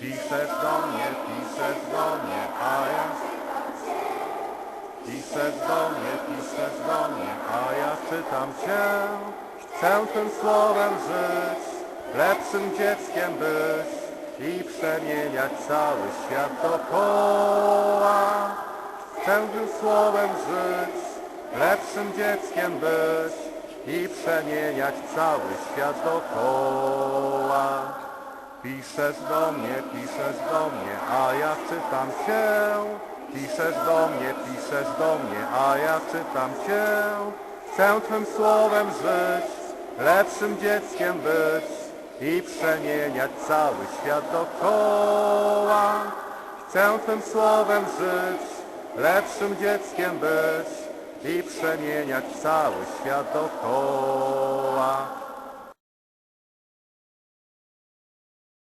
Piszesz do mnie, piszesz do mnie, a ja... Piszesz do mnie, piszesz do mnie, a ja czytam Cię. Chcę tym słowem żyć, lepszym dzieckiem być i przemieniać cały świat dookoła. Chcę tym słowem żyć, lepszym dzieckiem być i przemieniać cały świat dookoła. Piszesz do mnie, piszesz do mnie, a ja czytam Cię. Piszesz do mnie, piszesz do mnie, a ja czytam Cię. Chcę Twym słowem żyć, lepszym dzieckiem być i przemieniać cały świat dookoła. Chcę Twym słowem żyć, lepszym dzieckiem być i przemieniać cały świat dookoła.